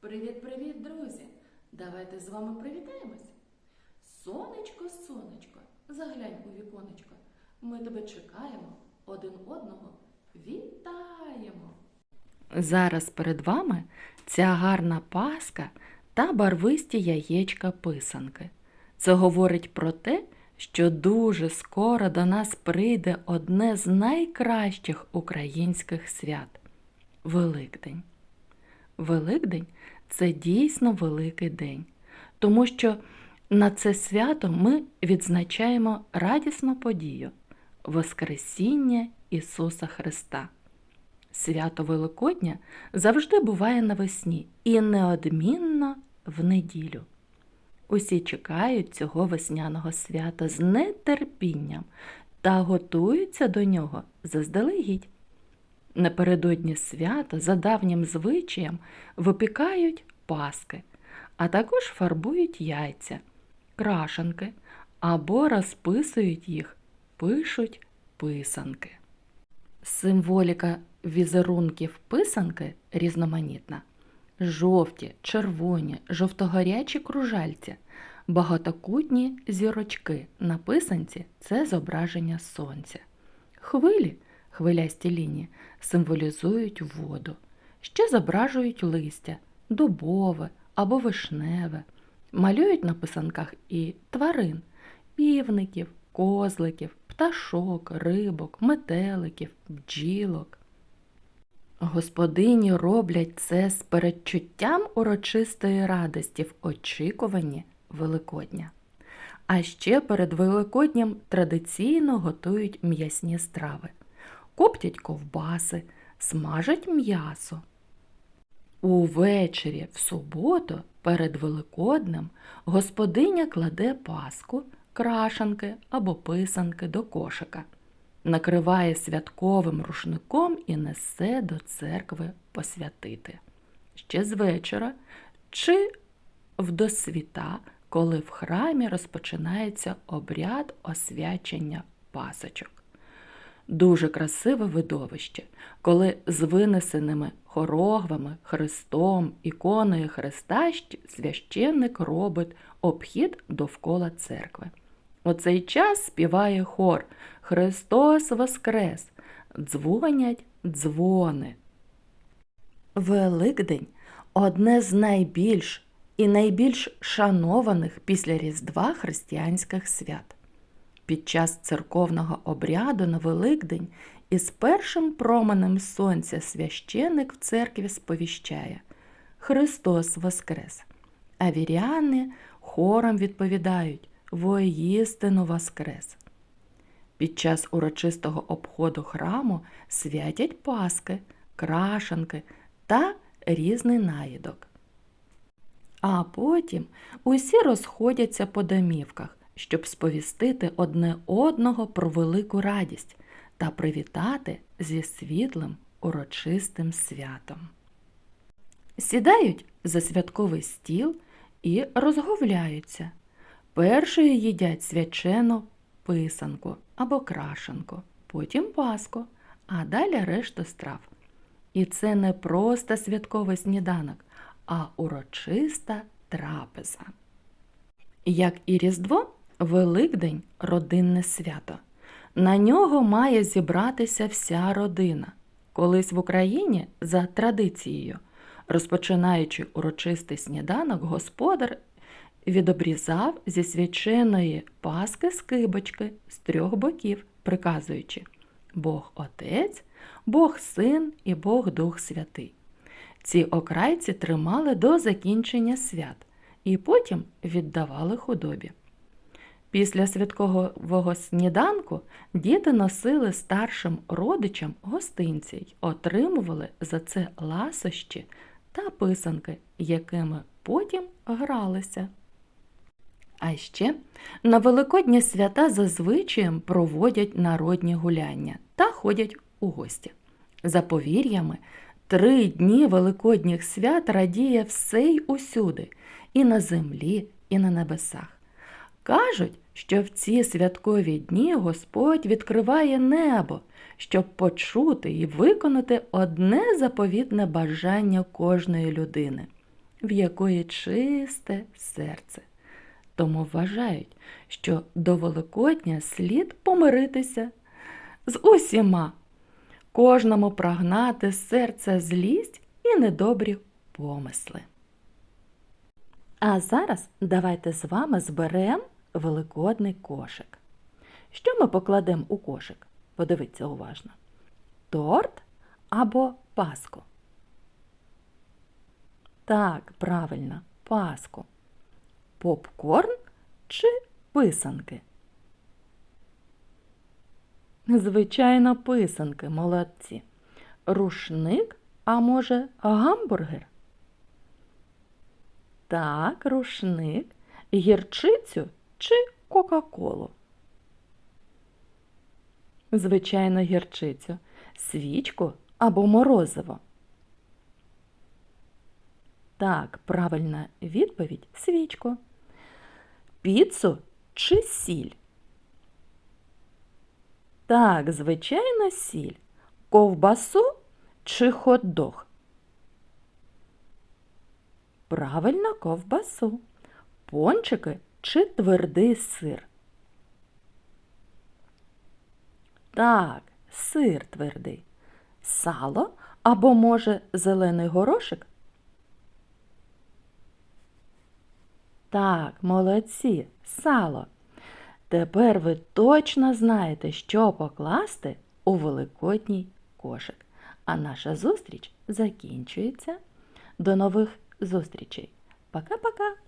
Привіт-привіт, друзі! Давайте з вами привітаємось. Сонечко, сонечко, заглянь у віконечко. Ми тебе чекаємо, один одного вітаємо. Зараз перед вами ця гарна паска та барвисті яєчка писанки. Це говорить про те, що дуже скоро до нас прийде одне з найкращих українських свят Великдень. Великдень це дійсно великий день, тому що на це свято ми відзначаємо радісну подію Воскресіння Ісуса Христа. Свято Великодня завжди буває навесні і неодмінно в неділю. Усі чекають цього весняного свята з нетерпінням та готуються до нього заздалегідь. Напередодні свята за давнім звичаєм випікають паски, а також фарбують яйця, крашанки або розписують їх, пишуть писанки. Символіка візерунків писанки різноманітна. Жовті, червоні, жовтогорячі кружальці, багатокутні зірочки на писанці це зображення сонця. Хвилі, хвилясті лінії, символізують воду, ще зображують листя, дубове або вишневе, малюють на писанках і тварин, півників, козликів, пташок, рибок, метеликів, бджілок. Господині роблять це з передчуттям урочистої радості в очікуванні Великодня. А ще перед Великодням традиційно готують м'ясні страви, коптять ковбаси, смажать м'ясо. Увечері в суботу перед Великоднем господиня кладе паску, крашанки або писанки до кошика, накриває святковим рушником і несе до церкви посвятити. Ще з вечора чи в досвіта, коли в храмі розпочинається обряд освячення пасочок. Дуже красиве видовище, коли з винесеними хорогвами, хрестом, іконою Христа священник робить обхід довкола церкви. У цей час співає хор Христос Воскрес, дзвонять дзвони. Великдень одне з найбільш і найбільш шанованих після Різдва християнських свят. Під час церковного обряду на Великдень із першим променем сонця священик в церкві сповіщає Христос Воскрес. А віряни хором відповідають Воістину Воскрес. Під час урочистого обходу храму святять паски, крашанки та різний наїдок. А потім усі розходяться по домівках, щоб сповістити одне одного про велику радість та привітати зі світлим урочистим святом. Сідають за святковий стіл і розговляються. Першою їдять свячену писанку або крашенку, потім паску, а далі решту страв. І це не просто святковий сніданок, а урочиста трапеза. Як і Різдво, Великдень родинне свято. На нього має зібратися вся родина. Колись в Україні за традицією, розпочинаючи урочистий сніданок, господар відобрізав зі свяченої паски скибочки з трьох боків, приказуючи Бог Отець, Бог Син і Бог Дух Святий. Ці окрайці тримали до закінчення свят і потім віддавали худобі. Після святкового сніданку діти носили старшим родичам гостинці й отримували за це ласощі та писанки, якими потім гралися. А ще на Великодні свята зазвичаєм проводять народні гуляння та ходять у гості. За повір'ями, три дні Великодніх свят радіє все й усюди, і на землі, і на небесах. Кажуть, що в ці святкові дні Господь відкриває небо, щоб почути і виконати одне заповітне бажання кожної людини в якої чисте серце. Тому вважають, що до Великодня слід помиритися з усіма, кожному прогнати з серця злість і недобрі помисли. А зараз давайте з вами зберемо великодний кошик. Що ми покладемо у кошик? Подивіться уважно. Торт або паску. Так, правильно, паску. Попкорн чи писанки? Звичайно, писанки, молодці. Рушник, а може, гамбургер? Так, рушник, гірчицю чи Кока-Колу? Звичайно, гірчицю, свічку або морозиво. Так, правильна відповідь свічку. Піцу чи сіль? Так, звичайно, сіль. Ковбасу чи хот-дог? Правильно, ковбасу. Пончики чи твердий сир? Так, сир твердий. Сало або, може, зелений горошик? Так, молодці, сало. Тепер ви точно знаєте, що покласти у великодній кошик. А наша зустріч закінчується. До нових зустрічей. Пока-пока!